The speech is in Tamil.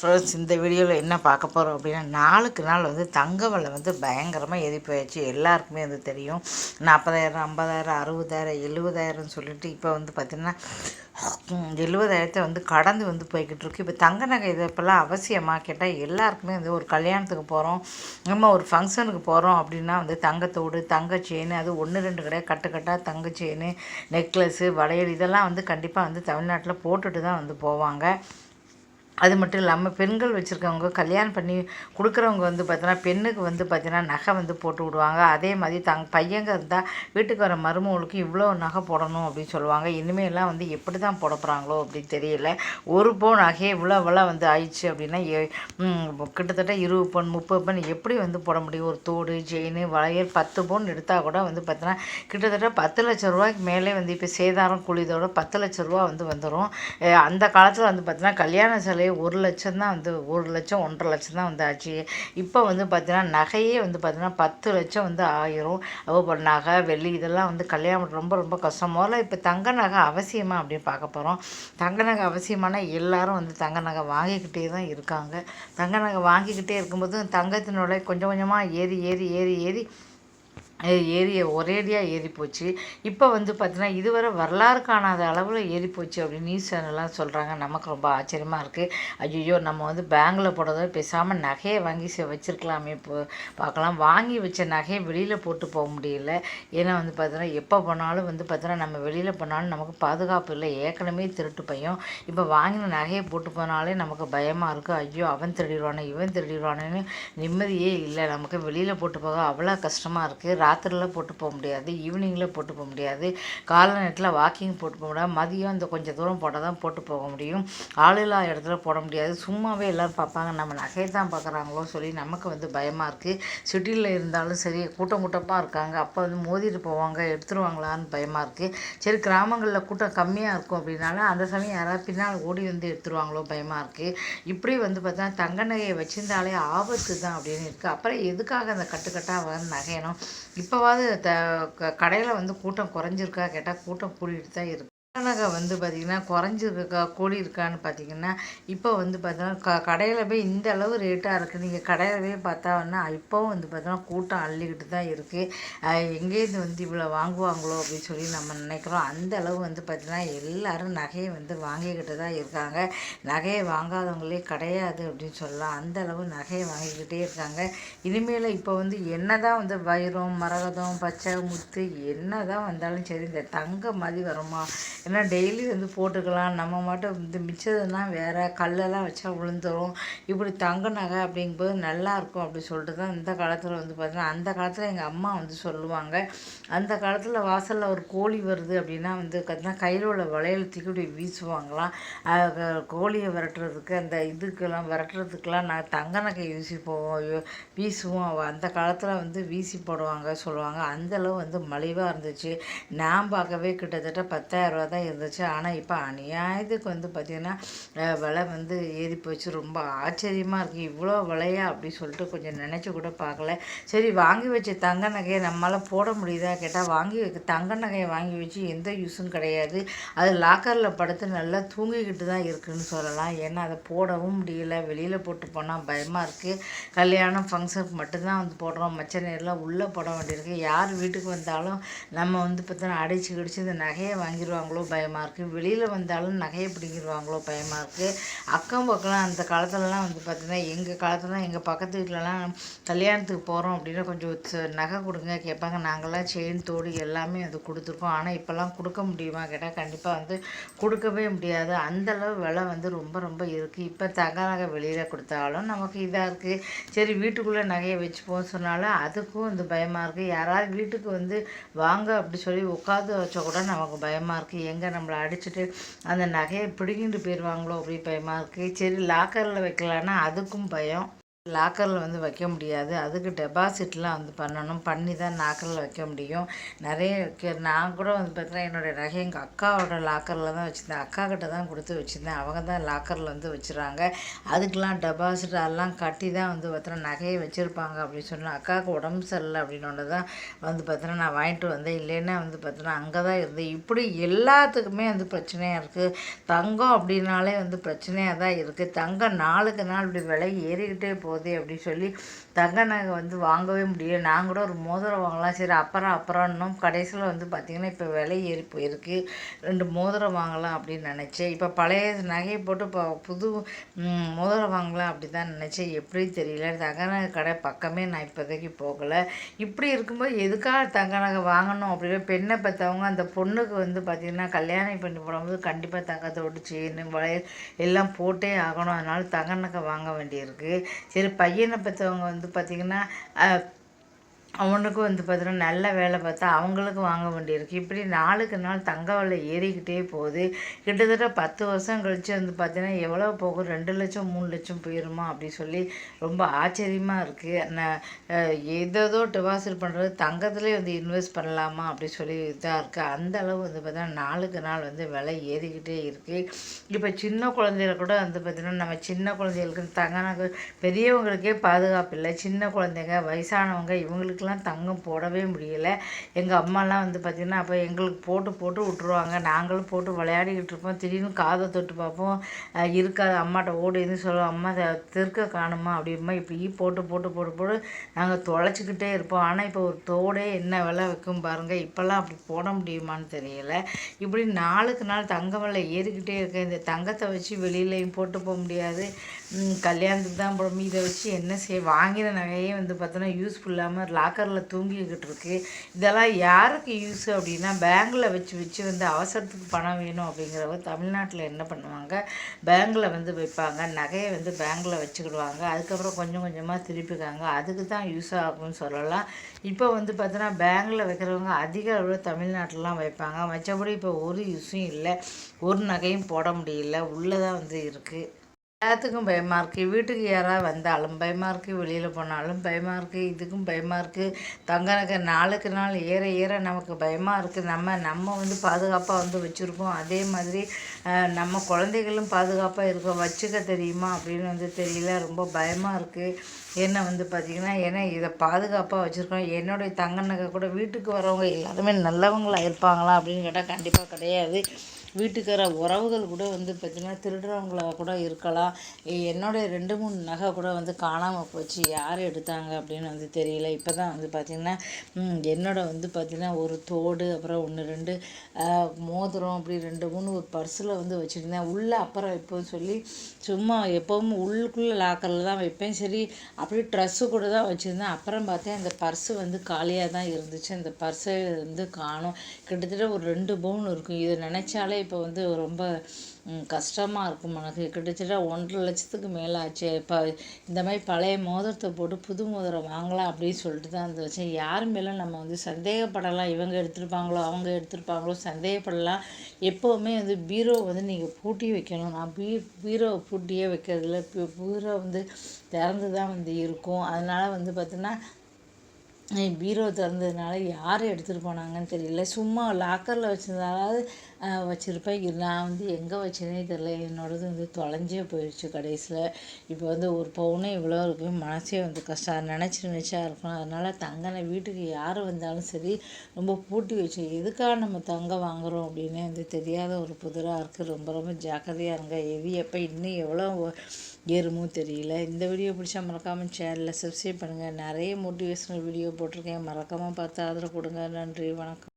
ஃப்ரெண்ட்ஸ் இந்த வீடியோவில் என்ன பார்க்க போகிறோம் அப்படின்னா நாளுக்கு நாள் வந்து தங்க விலை வந்து பயங்கரமாக ஏறி போயிடுச்சு. எல்லாருக்குமே வந்து தெரியும். நாற்பதாயிரம் ஐம்பதாயிரம் அறுபதாயிரம் எழுபதாயிரம்னு சொல்லிட்டு இப்போ வந்து பார்த்திங்கன்னா எழுபதாயிரத்தை வந்து கடந்து வந்து போய்கிட்டு இருக்கு. இப்போ தங்க நகை இது இப்போல்லாம் அவசியமாக கேட்டால் எல்லாருக்குமே வந்து ஒரு கல்யாணத்துக்கு போகிறோம் நம்ம ஒரு ஃபங்க்ஷனுக்கு போகிறோம் அப்படின்னா வந்து தங்கத்தோடு தங்க செயின் அது ஒன்று ரெண்டு கிடையாது. கட்டுக்கட்டாக தங்க செயின் நெக்லஸ்ஸு வளையல் இதெல்லாம் வந்து கண்டிப்பாக வந்து தமிழ்நாட்டில் போட்டுட்டு தான் வந்து போவாங்க. அது மட்டும் இல்லாமல் பெண்கள் வச்சுருக்கவங்க கல்யாணம் பண்ணி கொடுக்குறவங்க வந்து பார்த்தீங்கன்னா பெண்ணுக்கு வந்து பார்த்தீங்கன்னா நகை வந்து போட்டு விடுவாங்க. அதே மாதிரி தங் பையங்க இருந்தால் வீட்டுக்கு வர மருமகளுக்கு இவ்வளோ நகை போடணும் அப்படின்னு சொல்லுவாங்க. இனிமேலாம் வந்து எப்படி தான் போட போகிறாங்களோ அப்படின்னு தெரியல. ஒரு பவுன் நகையே இவ்வளோ இவ்வளோ வந்து ஆயிடுச்சு அப்படின்னா கிட்டத்தட்ட இருபது பவுன் முப்பது பவுன் எப்படி வந்து போட முடியும்? ஒரு தோடு செயின் வளையல் பத்து பவுன் எடுத்தால் கூட வந்து பார்த்தீங்கன்னா கிட்டத்தட்ட பத்து லட்ச ரூபாய்க்கு மேலே வந்து இப்போ சேதாரம் கூலிதோட பத்து லட்ச ரூபா வந்து வந்துடும் அந்த காலத்தில் வந்து பார்த்தீங்கன்னா கல்யாண சிலை ஒரு லட்சம் தான் வந்து ஒரு லட்சம் ஒன்றரை லட்சம் தான் வந்து ஆச்சு இப்போ வந்து பார்த்தீங்கன்னா நகையே வந்து பார்த்தீங்கன்னா பத்து லட்சம் வந்து ஆயிரும். அப்போ நகை வெள்ளி இதெல்லாம் வந்து கல்யாணம் ரொம்ப ரொம்ப கஷ்டம். முதல்ல இப்போ தங்க நகை அவசியமாக அப்படின்னு பார்க்க போகிறோம் தங்க நகை அவசியமான எல்லாரும் வந்து தங்க நகை வாங்கிக்கிட்டே தான் இருக்காங்க. தங்க நகை வாங்கிக்கிட்டே இருக்கும்போது தங்கத்தினோட கொஞ்சம் கொஞ்சமாக ஏறி ஏறி ஏறி ஏறி ஏறி ஒரேடியாக ஏறி போச்சு. இப்போ வந்து பார்த்தீங்கன்னா இதுவரை வரலாறு காணாத அளவில் ஏறி போச்சு அப்படின்னு நியூஸ் சேனல்லாம் சொல்கிறாங்க நமக்கு ரொம்ப ஆச்சரியமாக இருக்குது ஐயோ நம்ம வந்து பேங்கில் போடுறதோ பேசாமல் நகையை வாங்கி வச்சுருக்கலாமே இப்போ பார்க்கலாம். வாங்கி வச்ச நகையை வெளியில் போட்டு போக முடியல. ஏன்னா வந்து பார்த்தீங்கன்னா எப்போ போனாலும் வந்து பார்த்தீங்கன்னா நம்ம வெளியில் போனாலும் நமக்கு பாதுகாப்பு இல்லை. ஏற்கனவே திருட்டு பையன். இப்போ வாங்கின நகையை போட்டு போனாலே நமக்கு பயமாக இருக்குது ஐயோ அவன் திருடிடுவானே இவன் திருடிடுவானேன்னு நிம்மதியே இல்லை. நமக்கு வெளியில் போட்டு போக அவ்வளோ கஷ்டமாக இருக்குது ராத்திரியில் போட்டு போக முடியாது ஈவினிங்கில் போட்டு போக முடியாது. காலை நேரத்தில் வாக்கிங் போட்டு போக முடியாது. மதியம் இந்த கொஞ்சம் தூரம் போட்டால் தான் போட்டு போக முடியும். ஆளில்லா இடத்துல போட முடியாது. சும்மாவே எல்லோரும் பார்ப்பாங்க நம்ம நகையை தான் பார்க்குறாங்களோ சொல்லி நமக்கு வந்து பயமாக இருக்குது சிட்டியில் இருந்தாலும் சரி கூட்டம் கூட்டமாக இருக்காங்க. அப்போ வந்து மோதிட்டு போவாங்க எடுத்துருவாங்களான்னு பயமாக இருக்குது சரி கிராமங்களில் கூட்டம் கம்மியாக இருக்கும் அப்படின்னாலும் அந்த சமயம் யாராவது பின்னால் ஓடி வந்து எடுத்துருவாங்களோ பயமாக இருக்குது இப்படி வந்து பார்த்தா தங்க நகையை வச்சிருந்தாலே ஆபத்து தான் அப்படின்னு இருக்குது அப்புறம் எதுக்காக அந்த கட்டுக்கட்டாக வந்து நகையணும்? இப்போவாது த க கடையில் வந்து கூட்டம் குறைஞ்சிருக்கா கேட்டால் கூட்டம் கூடிட்டு தான் இருக்குது நகை வந்து பார்த்திங்கன்னா குறைஞ்சிருக்கா கூலி இருக்கான்னு பார்த்தீங்கன்னா இப்போ வந்து பார்த்தோன்னா க கடையில் போய் இந்த அளவு ரேட்டாக இருக்குது நீங்கள் கடையில் போய் பார்த்தாங்கன்னா இப்போவும் வந்து பார்த்தோன்னா கூட்டம் அள்ளிக்கிட்டு தான் இருக்குது எங்கேருந்து வந்து இவ்வளோ வாங்குவாங்களோ அப்படின்னு சொல்லி நம்ம நினைக்கிறோம். அந்த அளவு வந்து பார்த்திங்கன்னா எல்லோரும் நகையை வந்து வாங்கிக்கிட்டு தான் இருக்காங்க. நகையை வாங்காதவங்களே கிடையாது அப்படின்னு சொல்லலாம். அந்த அளவு நகையை வாங்கிக்கிட்டே இருக்காங்க. இனிமேல் இப்போ வந்து என்ன தான் வந்து வைரம் மரகதம் பச்சை முத்து என்ன தான் வந்தாலும் சரி இந்த தங்க மாதிரி வருமா ஏன்னா டெய்லி வந்து போட்டுக்கலாம். நம்ம மட்டும் வந்து மிச்சதுன்னா வேறு கல்லெல்லாம் வச்சா விழுந்துடும் இப்படி தங்க நகை அப்படிங்கும்போது நல்லாயிருக்கும் அப்படி சொல்லிட்டு தான் இந்த காலத்தில் வந்து பார்த்தீங்கன்னா அந்த காலத்தில் எங்கள் அம்மா வந்து சொல்லுவாங்க. அந்த காலத்தில் வாசலில் ஒரு கோழி வருது அப்படின்னா வந்து பார்த்தீங்கன்னா கையில் உள்ள வளையல் தூக்கி வீசுவாங்களாம். கோழியை விரட்டுறதுக்கு அந்த இதுக்கெல்லாம் விரட்டுறதுக்கெல்லாம் நான் தங்க நகை வீசி போவோம் வீசுவோம். அந்த காலத்தில் வந்து வீசி போடுவாங்க சொல்லுவாங்க. அந்தளவு வந்து மலிவாக இருந்துச்சு. நான் பார்க்கவே கிட்டத்தட்ட பத்தாயிரரூவா தான் இருந்துச்சு. ஆனால் இப்போ அநியாயத்துக்கு வந்து பார்த்திங்கன்னா விலை வந்து ஏறி போச்சு. ரொம்ப ஆச்சரியமாக இருக்குது இவ்வளோ விலையா அப்படி சொல்லிட்டு கொஞ்சம் நினச்சி கூட பார்க்கல. சரி வாங்கி வச்ச தங்க நகையை நம்மளால் போட முடியுதா கேட்டால் வாங்கி வைக்க தங்க நகையை வாங்கி வச்சு எந்த யூஸும் கிடையாது. அது லாக்கரில் படுத்து நல்லா தூங்கிக்கிட்டு தான் இருக்குதுன்னு சொல்லலாம். ஏன்னா அதை போடவும் முடியல. வெளியில் போட்டு போனால் பயமாக இருக்குது கல்யாணம் ஃபங்க்ஷனுக்கு மட்டும்தான் வந்து போடுறோம். மச்ச நேரில் உள்ளே போட வேண்டியிருக்கு. யார் வீட்டுக்கு வந்தாலும் நம்ம வந்து பார்த்தோன்னா அடிச்சு கடிச்சு இந்த நகையை வாங்கிடுவாங்களோ அவ்வளோ பயமாக இருக்குது வெளியில் வந்தாலும் நகையை பிடிங்கிடுவாங்களோ பயமாக இருக்குது அக்கம் பக்கம்லாம் அந்த காலத்துலலாம் வந்து பார்த்திங்கன்னா எங்கள் காலத்துலலாம் எங்கள் பக்கத்து வீட்டிலலாம் கல்யாணத்துக்கு போகிறோம் அப்படின்னா கொஞ்சம் நகை கொடுங்க கேட்பாங்க. நாங்கள்லாம் செயின் தோடு எல்லாமே அது கொடுத்துருக்கோம். ஆனால் இப்போல்லாம் கொடுக்க முடியுமா கேட்டால் கண்டிப்பாக வந்து கொடுக்கவே முடியாது. அந்தளவு விலை வந்து ரொம்ப ரொம்ப இருக்குது இப்போ தக நகை வெளியில் கொடுத்தாலும் நமக்கு இதாக இருக்குது சரி வீட்டுக்குள்ளே நகையை வச்சுப்போம் சொன்னாலும் அதுக்கும் வந்து பயமாக இருக்குது யாராவது வீட்டுக்கு வந்து வாங்க அப்படி சொல்லி உட்காந்து வச்சா கூட நமக்கு பயமாக இருக்குது எங்கே நம்மளை அடிச்சுட்டு அந்த நகையை பிடுங்கிட்டு போயிடுவாங்களோ அப்படி பயமாக இருக்குது சரி லாக்கரில் வைக்கலான்னா அதுக்கும் பயம். லாக்கரில் வந்து வைக்க முடியாது. அதுக்கு டெபாசிட்லாம் வந்து பண்ணணும். பண்ணி தான் லாக்கரில் வைக்க முடியும். நிறைய வைக்க நான் கூட வந்து பார்த்தீங்கன்னா என்னுடைய நகை எங்கள் அக்காவோட லாக்கரில் தான் வச்சுருந்தேன். அக்கா கிட்ட தான் கொடுத்து வச்சுருந்தேன். அவங்க தான் லாக்கரில் வந்து வச்சுறாங்க அதுக்கெலாம் டெபாசிட் அதெல்லாம் கட்டி தான் வந்து பார்த்தீங்கன்னா நகையை வச்சுருப்பாங்க அப்படின்னு சொன்னால் அக்காவுக்கு உடம்பு சரியில்லை அப்படின்னு தான் வந்து பார்த்தீங்கன்னா நான் வாங்கிட்டு வந்தேன். இல்லைன்னா வந்து பார்த்தீங்கன்னா அங்கே தான் இருந்தேன். இப்படி எல்லாத்துக்குமே வந்து பிரச்சனையாக இருக்குது தங்கம் அப்படின்னாலே வந்து பிரச்சனையாக தான் இருக்குது தங்கம் நாளுக்கு நாள் இப்படி விலை ஏறிக்கிட்டே போகுது. அப்படின்னு சொல்லி தங்க நகை வந்து வாங்கவே முடியல. நான் கூட ஒரு மோதிரம் வாங்கலாம். சரி அப்புறம் அப்புறம் இன்னும் கடைசியில் வந்து பார்த்திங்கன்னா இப்போ விலை ஏறி போயிருக்கு. ரெண்டு மோதிரம் வாங்கலாம் அப்படின்னு நினச்சேன். இப்போ பழைய நகையை போட்டு இப்போ புது மோதிரம் வாங்கலாம் அப்படி தான் நினச்சேன். எப்படி தெரியல. தங்க நகை கடை பக்கமே நான் இப்போதைக்கு போகலை. இப்படி இருக்கும்போது எதுக்காக தங்க நகை வாங்கணும் அப்படின்னு பெண்ணை பார்த்தவங்க அந்த பொண்ணுக்கு வந்து பார்த்திங்கன்னா கல்யாணம் பண்ணி போடும்போது கண்டிப்பாக தங்கத்தோடு செயின் வளையல் எல்லாம் போட்டே ஆகணும். அதனால் தங்க நகை வாங்க வேண்டியிருக்கு. சரி பையனை பெற்றவங்க வந்து பார்த்திங்கன்னா அவனுக்கும் வந்து பார்த்தோன்னா நல்ல வேலை பார்த்தா அவங்களுக்கும் வாங்க வேண்டியிருக்கு. இப்படி நாளுக்கு நாள் தங்க விலை ஏறிக்கிட்டே போகுது. கிட்டத்தட்ட பத்து வருஷம் கழித்து வந்து பார்த்தீங்கன்னா எவ்வளோ போகும்? ரெண்டு லட்சம் மூணு லட்சம் போயிருமா அப்படி சொல்லி ரொம்ப ஆச்சரியமாக இருக்குது நான் ஏதோ டெபாசிட் பண்ணுறது தங்கத்துலேயே வந்து இன்வெஸ்ட் பண்ணலாமா அப்படி சொல்லி இதாக இருக்குது அந்த அளவு வந்து பார்த்தீங்கன்னா நாளுக்கு நாள் வந்து விலை ஏறிக்கிட்டே இருக்குது இப்போ சின்ன குழந்தைகள் கூட வந்து பார்த்திங்கன்னா நம்ம சின்ன குழந்தைகளுக்கு தங்க பெரியவங்களுக்கே பாதுகாப்பு இல்லை. சின்ன குழந்தைங்க வயசானவங்க இவங்களுக்குலாம் எங்களுக்கெல்லாம் தங்கம் போடவே முடியலை. எங்கள் அம்மாலாம் வந்து பார்த்திங்கன்னா அப்போ எங்களுக்கு போட்டு போட்டு விட்ருவாங்க நாங்களும் போட்டு விளையாடிக்கிட்டு இருப்போம். திடீர்னு காதை தொட்டு பார்ப்போம். இருக்காது அம்மாட்ட ஓடின்னு சொல்லுவோம் அம்மா திருக்க காணுமா? அப்படிமா இப்படி போட்டு போட்டு போட்டு போட்டு நாங்கள் தொலைச்சிக்கிட்டே இருப்போம். ஆனால் இப்போ ஒரு தோடே என்ன விலை வைக்கும் பாருங்கள் இப்போல்லாம் அப்படி போட முடியுமான்னு தெரியல. இப்படி நாளுக்கு நாள் தங்க விலை ஏறிக்கிட்டே இருக்கு. இந்த தங்கத்தை வச்சு வெளியிலையும் போட்டு போக முடியாது. கல்யாணத்துக்கு தான் போட இதை வச்சு என்ன செய்ய வாங்கின நகையே வந்து பார்த்தோன்னா யூஸ்ஃபுல்லாமல் லாக்கரில் தூங்கிக்கிட்டு இருக்கு. இதெல்லாம் யாருக்கு யூஸ் அப்படின்னா பேங்கில் வச்சு வச்சு வந்து அவசரத்துக்கு பணம் வேணும் அப்படிங்கிறவங்க தமிழ்நாட்டில் என்ன பண்ணுவாங்க? பேங்கில் வந்து வைப்பாங்க. நகையை வந்து பேங்கில் வச்சுக்கிடுவாங்க. அதுக்கப்புறம் கொஞ்சம் கொஞ்சமாக திருப்பிக்காங்க அதுக்கு தான் யூஸ் ஆகும்னு சொல்லலாம். இப்போ வந்து பார்த்தோன்னா பேங்கில் வைக்கிறவங்க அதிக அளவில் தமிழ்நாட்டிலலாம் வைப்பாங்க. மற்றபடி இப்போ ஒரு யூஸும் இல்லை. ஒரு நகையும் போட முடியல. உள்ளே தான் வந்து இருக்குது எல்லாத்துக்கும் பயமாக இருக்குது வீட்டுக்கு யாராவது வந்தாலும் பயமாக இருக்குது வெளியில் போனாலும் பயமாக இருக்குது இதுக்கும் பயமாக இருக்குது தங்க நகை நாளுக்கு நாள் ஏற ஏற நமக்கு பயமாக இருக்குது நம்ம நம்ம வந்து பாதுகாப்பாக வந்து வச்சுருக்கோம். அதே மாதிரி நம்ம குழந்தைகளும் பாதுகாப்பாக இருக்கோம் வச்சுக்க தெரியுமா அப்படின்னு வந்து தெரியல. ரொம்ப பயமாக இருக்குது என்ன வந்து பார்த்திங்கன்னா ஏன்னா இதை பாதுகாப்பாக வச்சுருக்கோம். என்னுடைய தங்க நகை கூட வீட்டுக்கு வரவங்க எல்லாருமே நல்லவங்களாக இருப்பாங்களா அப்படின்னு கேட்டால் கண்டிப்பாக கிடையாது. வீட்டுக்கார உறவுகள் கூட வந்து பார்த்திங்கன்னா திருடுறவங்களாக கூட இருக்கலாம். என்னுடைய ரெண்டு மூணு நகை கூட வந்து காணாமல் போச்சு. யார் எடுத்தாங்க அப்படின்னு வந்து தெரியல. இப்போ தான் வந்து பார்த்திங்கன்னா என்னோட வந்து பார்த்திங்கன்னா ஒரு தோடு அப்புறம் ஒன்று ரெண்டு மோதிரம் அப்படி ரெண்டு மூணு ஒரு பர்ஸில் வந்து வச்சுருந்தேன். உள்ளே அப்புறம் இப்போ சொல்லி சும்மா எப்போவும் உள்ளுக்குள்ளே லாக்கரில் தான் வைப்பேன். சரி அப்படியே ட்ரெஸ்ஸு கூட தான் வச்சுருந்தேன். அப்புறம் பார்த்தேன் அந்த பர்ஸு வந்து காலியாக தான் இருந்துச்சு. அந்த பர்ஸை வந்து காணும். கிட்டத்தட்ட ஒரு ரெண்டு பவுன் இருக்கும். இதை நினச்சாலே இப்போ வந்து ரொம்ப கஷ்டமாக இருக்கும் எனக்கு. கிட்டத்தட்ட ஒன்றரை லட்சத்துக்கு மேலே ஆச்சு இப்போ இந்த மாதிரி பழைய மோதிரத்தை போட்டு புது மோதிரம் வாங்கலாம் அப்படின்னு சொல்லிட்டு தான் இந்த வச்சேன் யார் மேலே நம்ம வந்து சந்தேகப்படலாம்? இவங்க எடுத்திருப்பாங்களோ அவங்க எடுத்திருப்பாங்களோ சந்தேகப்படலாம். எப்போவுமே வந்து பீரோ வந்து நீங்கள் பூட்டி வைக்கணும். நான் பீ பீரோ பூட்டியே வைக்கிறதில்ல. பீரோ வந்து திறந்து தான் வந்து இருக்கும். அதனால் வந்து பார்த்திங்கன்னா பீரோ திறந்ததுனால யார் எடுத்துகிட்டு போனாங்கன்னு தெரியல. சும்மா லாக்கரில் வச்சிருந்தாலாவது வச்சுருப்பேன். நான் வந்து எங்கே வச்சேனே தெரியல. என்னோடது வந்து தொலைஞ்சே போயிடுச்சு கடைசியில். இப்போ வந்து ஒரு பவுனே இவ்வளோ இருக்குது மனசே வந்து கஷ்டம். நினச்சி நினச்சா இருக்கும். அதனால் தங்கனை வீட்டுக்கு யார் வந்தாலும் சரி ரொம்ப பூட்டி வச்சு எதுக்காக நம்ம தங்கம் வாங்குகிறோம் அப்படின்னு வந்து தெரியாத ஒரு புதிராக இருக்குது ரொம்ப ரொம்ப ஜாக்கிரதையாக இருங்க. எது எப்போ இன்னும் எவ்வளோ ஏறுமோ தெரியல. இந்த வீடியோ பிடிச்சா மறக்காமல் சேனலில் சப்ஸ்கிரைப் பண்ணுங்கள் நிறைய மோட்டிவேஷனல் வீடியோ போட்டிருக்கேன். மறக்காமல் பார்த்து ஆதரவு கொடுங்க. நன்றி. வணக்கம்.